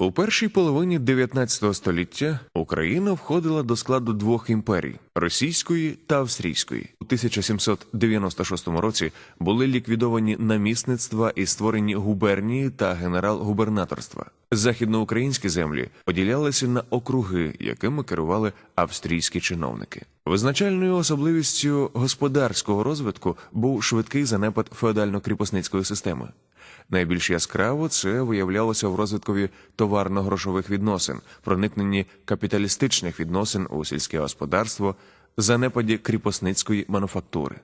У першій половині 19 століття Україна входила до складу двох імперій російської та австрійської. У 1796 році були ліквідовані намісництва і створені губернії та генерал-губернаторства. Західноукраїнські землі поділялися на округи, якими керували австрійські чиновники. Визначальною особливістю господарського розвитку був швидкий занепад феодально-кріпосницької системи. Найбільш яскраво це виявлялося в розвиткові товарно-грошових відносин, проникненні капіталістичних відносин у сільське господарство, занепаді кріпосницької мануфактури.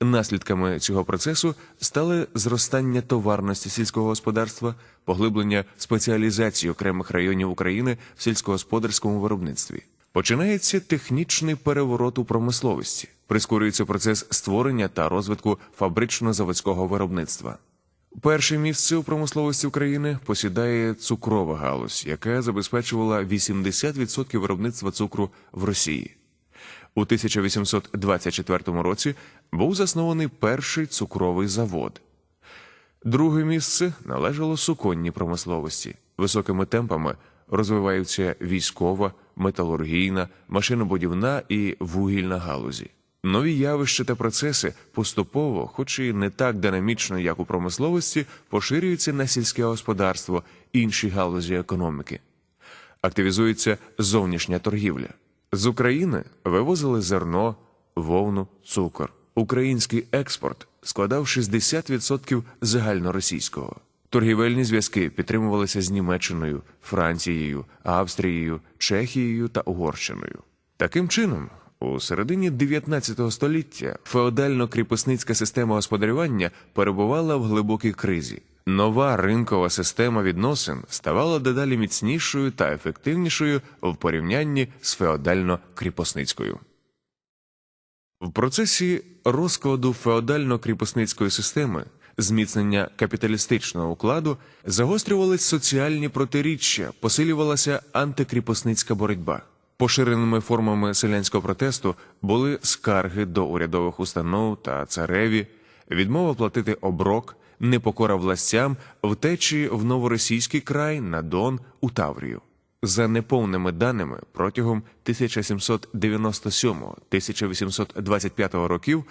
Наслідками цього процесу стали зростання товарності сільського господарства, поглиблення спеціалізації окремих районів України в сільськогосподарському виробництві. Починається технічний переворот у промисловості, прискорюється процес створення та розвитку фабрично-заводського виробництва. Перше місце у промисловості України посідає цукрова галузь, яка забезпечувала 80% виробництва цукру в Росії. У 1824 році був заснований перший цукровий завод. Друге місце належало суконній промисловості. Високими темпами розвиваються військова, металургійна, машинобудівна і вугільна галузі. Нові явища та процеси поступово, хоч і не так динамічно, як у промисловості, поширюються на сільське господарство інші галузі економіки. Активізується зовнішня торгівля. З України вивозили зерно, вовну, цукор. Український експорт складав 60% загальноросійського. Торгівельні зв'язки підтримувалися з Німеччиною, Францією, Австрією, Чехією та Угорщиною. Таким чином, у середині 19 століття феодально-кріпосницька система господарювання перебувала в глибокій кризі. Нова ринкова система відносин ставала дедалі міцнішою та ефективнішою в порівнянні з феодально-кріпосницькою. В процесі розкладу феодально-кріпосницької системи, зміцнення капіталістичного укладу, загострювались соціальні протиріччя, посилювалася антикріпосницька боротьба. Поширеними формами селянського протесту були скарги до урядових установ та цареві, відмова платити оброк, непокора властям, втечі в новоросійський край на Дон у Таврію. За неповними даними, протягом 1797-1825 років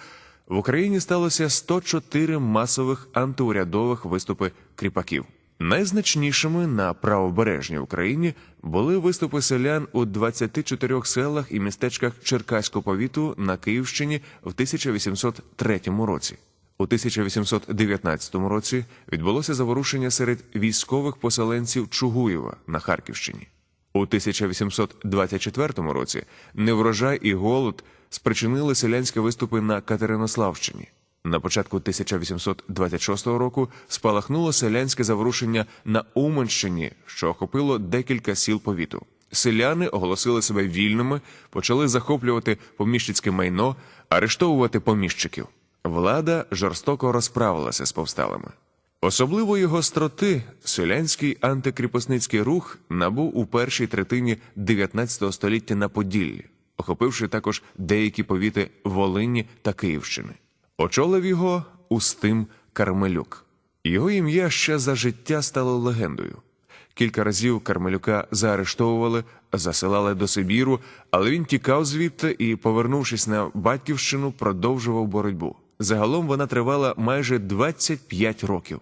в Україні сталося 104 масових антиурядових виступи кріпаків. Найзначнішими на правобережній Україні були виступи селян у 24 селах і містечках Черкаського повіту на Київщині в 1803 році. У 1819 році відбулося заворушення серед військових поселенців Чугуєва на Харківщині. У 1824 році неврожай і голод спричинили селянські виступи на Катеринославщині. На початку 1826 року спалахнуло селянське заворушення на Уманщині, що охопило декілька сіл повіту. Селяни оголосили себе вільними, почали захоплювати поміщицьке майно, арештовувати поміщиків. Влада жорстоко розправилася з повсталими. Особливої гостроти селянський антикріпосницький рух набув у першій третині 19 століття на Поділлі, охопивши також деякі повіти Волині та Київщини. Очолив його Устим Кармелюк. Його ім'я ще за життя стало легендою. Кілька разів Кармелюка заарештовували, засилали до Сибіру, але він тікав звідти і, повернувшись на батьківщину, продовжував боротьбу. Загалом вона тривала майже 25 років.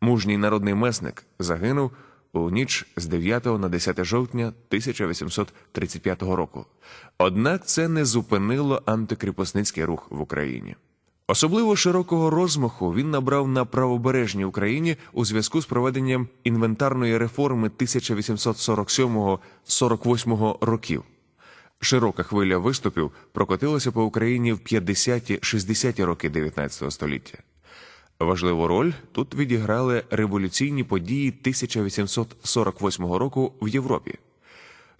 Мужній народний месник загинув у ніч з 9 на 10 жовтня 1835 року. Однак це не зупинило антикріпосницький рух в Україні. Особливо широкого розмаху він набрав на правобережній Україні у зв'язку з проведенням інвентарної реформи 1847-48 років. Широка хвиля виступів прокотилася по Україні в 50-60 роки 19 століття. Важливу роль тут відіграли революційні події 1848 року в Європі.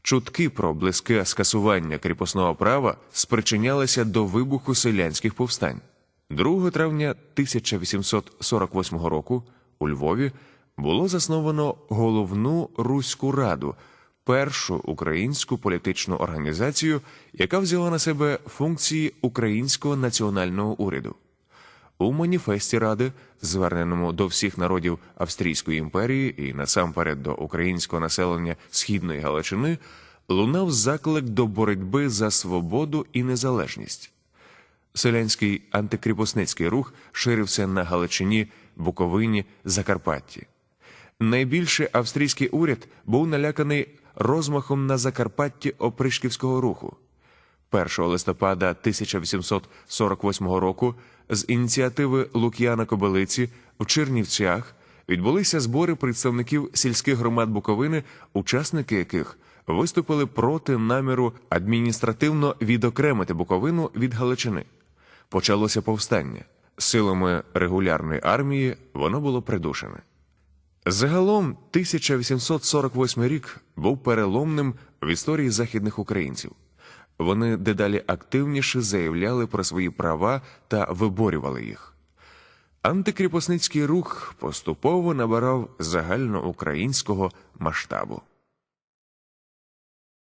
Чутки про близьке скасування кріпосного права спричинялися до вибуху селянських повстань. 2 травня 1848 року у Львові було засновано головну Руську раду, першу українську політичну організацію, яка взяла на себе функції українського національного уряду. у маніфесті Ради, зверненому до всіх народів Австрійської імперії і насамперед до українського населення Східної Галичини, лунав заклик до боротьби за свободу і незалежність. Селянський антикріпосницький рух ширився на Галичині, Буковині, Закарпатті. Найбільше австрійський уряд був наляканий розмахом на Закарпатті опришківського руху. 1 листопада 1848 року з ініціативи Лук'яна Кобилиці в Чернівцях відбулися збори представників сільських громад Буковини, учасники яких виступили проти наміру адміністративно відокремити Буковину від Галичини. Почалося повстання. Силами регулярної армії воно було придушене. Загалом 1848 рік був переломним в історії західних українців. Вони дедалі активніше заявляли про свої права та виборювали їх. Антикріпосницький рух поступово набирав загальноукраїнського масштабу.